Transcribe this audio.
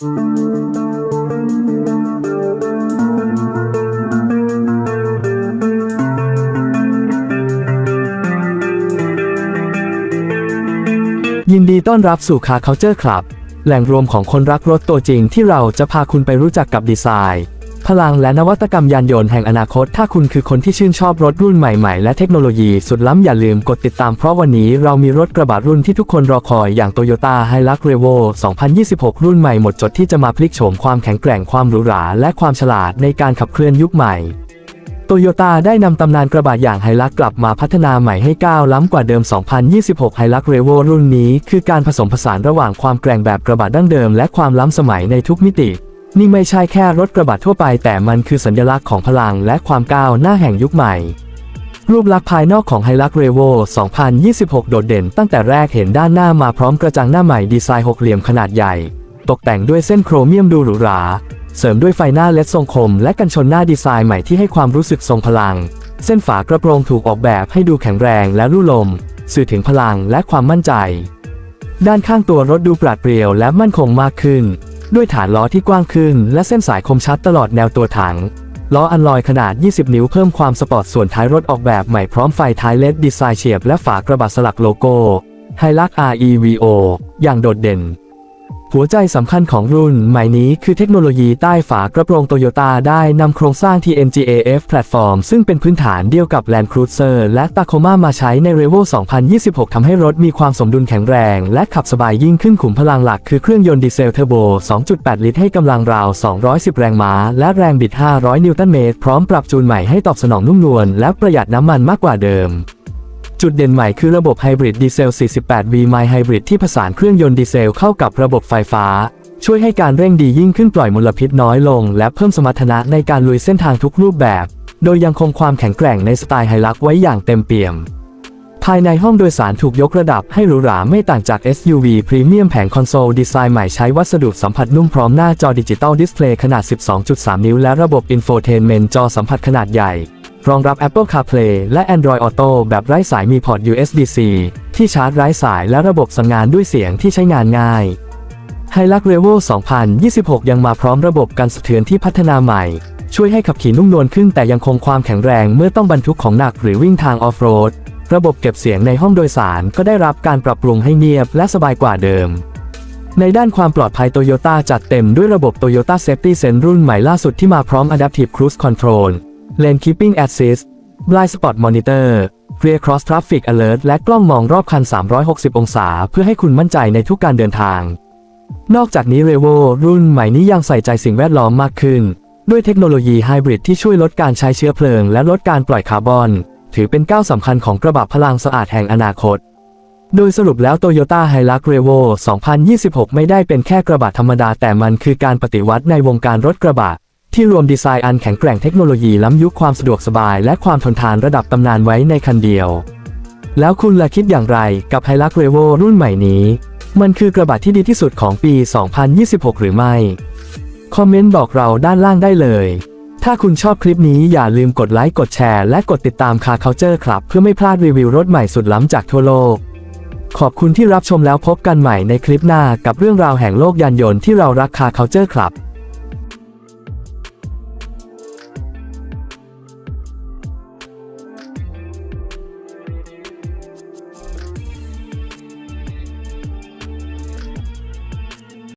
ยินดีต้อนรับสู่คาเคาเจอร์คลับ แหล่งรวมของคนรักรถตัวจริงที่เราจะพาคุณไปรู้จักกับดีไซน์ พลังและนวัตกรรมยานยนต์แห่งอนาคต ถ้าคุณคือคนที่ชื่นชอบรถรุ่นใหม่ๆ และเทคโนโลยีสุดล้ำอย่าลืมกดติดตามเพราะวันนี้เรามีรถกระบะรุ่นที่ทุกคนรอคอยอย่าง Toyota Hilux Revo 2026 รุ่นใหม่หมดจดที่จะมาพลิกโฉมความแข็งแกร่งความหรูหรา และความฉลาดในการขับเคลื่อนยุคใหม่โตโยต้าได้นำตำนานกระบะอย่างไฮลักกลับมาพัฒนาใหม่ให้ก้าวล้ำกว่าเดิม 2026 ไฮลักเรโวรุ่นนี้ คือการผสมผสานระหว่างความแกร่งแบบกระบะดั้งเดิมและความล้ำสมัยในทุกมิติ นี่ไม่ใช่แค่รถกระบะทั่วไป แต่มันคือสัญลักษณ์ของพลังและความก้าวหน้าแห่งยุคใหม่ รูปลักษณ์ภายนอกของไฮลักเรโว2026 โดดเด่นตั้งแต่แรกเห็นด้านหน้ามาพร้อมกระจังหน้าใหม่ดีไซน์หกเหลี่ยมขนาดใหญ่ ตกแต่งด้วยเส้นโครเมียมดูหรูหรา เสริมด้วยไฟหน้าเลดทรงคม และกันชนหน้าดีไซน์ใหม่ที่ให้ความรู้สึกทรงพลัง เส้นฝากระโปรงถูกออกแบบให้ดูแข็งแรงและรุ่ลม สื่อถึงพลังและความมั่นใจ ด้านข้างตัวรถดูปราดเปรียวและมั่นคงมากขึ้น ด้วยฐานล้อที่กว้างขึ้น และเส้นสายคมชัดตลอดแนวตัวถัง ล้ออันลอยขนาด 20 นิ้วเพิ่มความสปอร์ตส่วนท้ายรถออกแบบใหม่พร้อมไฟท้ายเลดดีไซน์เฉียบและฝากระบะสลักโลโก้ไฮลัก REVO อย่างโดดเด่น หัวใจสำคัญของรุ่นใหม่นี้คือเทคโนโลยีใต้ฝากระโปรงโตโยต้าได้นำโครงสร้าง TNGAF Platform ซึ่งเป็นพื้นฐานเดียวกับ Land Cruiser และ Tacoma มาใช้ใน Revo 2026 ทำให้รถมีความสมดุลแข็งแรง และขับสบายยิ่งขึ้นขุมพลังหลักคือเครื่องยนต์ดีเซลเทอร์โบ 2.8 ลิตรให้กำลังราว 210 แรงม้า และแรงบิด 500 นิวตันเมตร พร้อมปรับจูนใหม่ให้ตอบสนองนุ่มนวลและประหยัดน้ำมันมากกว่าเดิม จุดเด่นใหม่คือระบบไฮบริดดีเซล 48V My Hybrid ที่ผสานเครื่องยนต์ดีเซลเข้ากับระบบไฟฟ้า ช่วยให้การเร่งดียิ่งขึ้นปล่อยมลพิษน้อยลง และเพิ่มสมรรถนะในการลุยเส้นทางทุกรูปแบบ โดยยังคงความแข็งแกร่งในสไตล์ไฮลักไว้อย่างเต็มเปี่ยม ภายในห้องโดยสารถูกยกระดับให้หรูหราไม่ต่างจาก SUV พรีเมียมแผงคอนโซลดีไซน์ใหม่ใช้วัสดุสัมผัสนุ่มพร้อมหน้าจอดิจิตอลดิสเพลย์ขนาด 12.3 นิ้วและระบบอินโฟเทนเมนต์จอสัมผัสขนาดใหญ่ รองรับ Apple CarPlay และ Android Auto แบบไร้สายมีพอร์ต USB-C ที่ชาร์จไร้สายและระบบสั่งงานด้วยเสียงที่ใช้งานง่ายไฮลักเรโว2026 ยังมาพร้อมระบบกันสะเทือนที่พัฒนาใหม่ ช่วยให้ขับขี่นุ่มนวลขึ้นแต่ยังคงความแข็งแรงเมื่อต้องบรรทุกของหนักหรือวิ่งทางออฟโรด ระบบเก็บเสียงในห้องโดยสารก็ได้รับการปรับปรุงให้เงียบและสบายกว่าเดิม ในด้านความปลอดภัยโตโยต้าจัดเต็มด้วยระบบ Toyota Safety Sense รุ่นใหม่ล่าสุดที่มาพร้อม Adaptive Cruise Control Lane Keeping Assist Blind Spot Monitor Rear Cross Traffic Alert และกล้องมองรอบคัน 360 องศา เพื่อให้คุณมั่นใจในทุกการเดินทาง นอกจากนี้ Revo รุ่นใหม่นี้ยังใส่ใจสิ่งแวดล้อมมากขึ้น ด้วยเทคโนโลยีไฮบริดที่ช่วยลดการใช้เชื้อเพลิง และลดการปล่อยคาร์บอน ถือเป็นก้าวสำคัญของกระบะพลังสะอาดแห่งอนาคตโดยสรุปแล้ว Toyota Hilux Revo 2026 ไม่ได้เป็นแค่กระบะธรรมดาแต่มันคือการปฏิวัติในวงการรถกระบะ ที่รวมดีไซน์อันแข็งแกร่งเทคโนโลยีล้ำยุคความสะดวกสบายและความทนทานระดับตำนานไว้ในคันเดียว แล้วคุณล่ะคิดอย่างไรกับ Hilux Revo รุ่นใหม่นี้ มันคือกระบะที่ดีที่สุดของปี 2026 หรือไม่ คอมเมนต์บอกเราด้านล่างได้เลย ถ้าคุณชอบคลิปนี้อย่าลืมกดไลค์กดแชร์และกดติดตามคาเคาเจอร์ครับ เพื่อไม่พลาดรีวิวรถใหม่สุดล้ำจากทั่วโลก ขอบคุณที่รับชมแล้วพบกันใหม่ในคลิปหน้ากับเรื่องราวแห่งโลกยานยนต์ที่เรารักคาเคาเจอร์ครับ